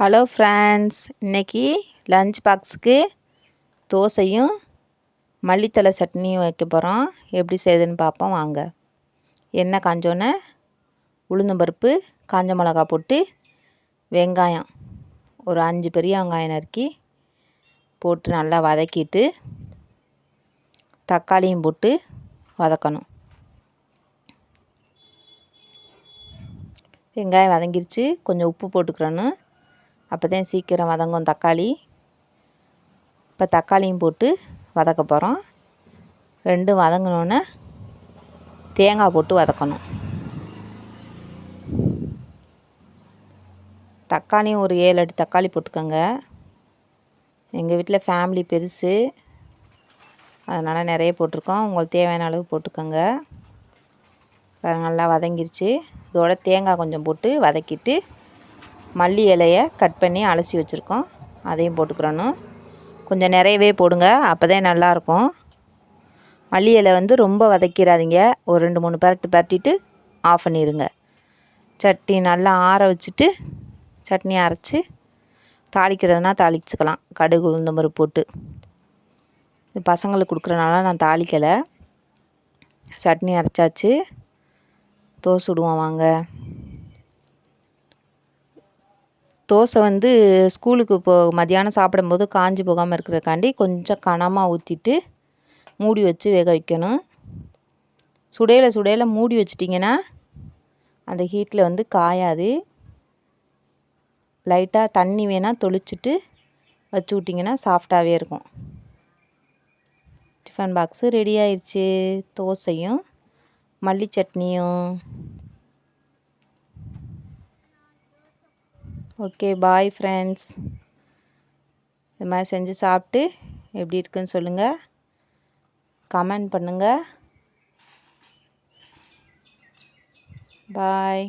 Hello friends இன்றைக்கி lunch பாக்ஸுக்கு தோசையும் மல்லித்தலை சட்னியும் வைக்க போகிறோம் எப்படி செய்யுதுன்னு பார்ப்போம். வாங்க. எண்ணெய் காஞ்சோன்னே உளுந்தம்பருப்பு காஞ்ச மிளகா போட்டு வெங்காயம் ஒரு அஞ்சு பெரிய வெங்காயம் நறுக்கி போட்டு நல்லா வதக்கிட்டு தக்காளியும் போட்டு வதக்கணும். வெங்காயம் வதங்கிருச்சு. கொஞ்சம் உப்பு போட்டுக்கிறணும். அப்போ தான் சீக்கிரம் வதங்கும் தக்காளி. இப்போ தக்காளியும் போட்டு வதக்க போகிறோம் ரெண்டும் வதங்கினோன்னே தேங்காய் போட்டு வதக்கணும். தக்காளியும் ஒரு ஏழு அடி தக்காளி போட்டுக்கோங்க. எங்கள் வீட்டில் ஃபேமிலி பெருசு. அதனால் நிறைய போட்டிருக்கோம். உங்களுக்கு தேவையான அளவு போட்டுக்கோங்க. நல்லா வதங்கிருச்சு. இதோட தேங்காய் கொஞ்சம் போட்டு வதக்கிட்டு மல்லி இலையை கட் பண்ணி அலசி வச்சுருக்கோம். அதையும் போட்டுக்கிறணும். கொஞ்சம் நிறையவே போடுங்க அப்போ தான் நல்லாயிருக்கும். மல்லி இலை வந்து ரொம்ப வதக்கிடாதீங்க ஒரு ரெண்டு மூணு பரட்டு பரட்டிட்டு ஆஃப் பண்ணிடுங்க. சட்னி நல்லா ஆற வச்சுட்டு சட்னி அரைச்சி தாளிக்கிறதுனா தாளிச்சுக்கலாம். கடுகு உளுந்த மாதிரி போட்டு. இது பசங்களுக்கு கொடுக்குறனால நான் தாளிக்கலை. சட்னி அரைச்சாச்சு. தோசை விடுவோம் வாங்க. தோசை வந்து ஸ்கூலுக்கு இப்போ மதியானம் சாப்பிடும்போது காஞ்சி போகாமல் இருக்கிறக்காண்டி கொஞ்சம் கனமாக ஊற்றிட்டு மூடி வச்சு வேக வைக்கணும். சுடையில் சுடையில் மூடி வச்சிட்டிங்கன்னா அந்த ஹீட்டில் வந்து காயாது. லைட்டாக தண்ணி வேணால் தொளிச்சுட்டு வச்சு விட்டிங்கன்னா சாஃப்டாகவே இருக்கும். டிஃபன் பாக்ஸு ரெடி ஆயிடுச்சு. தோசையும் மல்லி சட்னியும். ஓகே பாய் ஃப்ரெண்ட்ஸ் இது மாதிரி செஞ்சு சாப்பிட்டு எப்படி இருக்குன்னு சொல்லுங்கள் கமெண்ட் பண்ணுங்கள் பாய்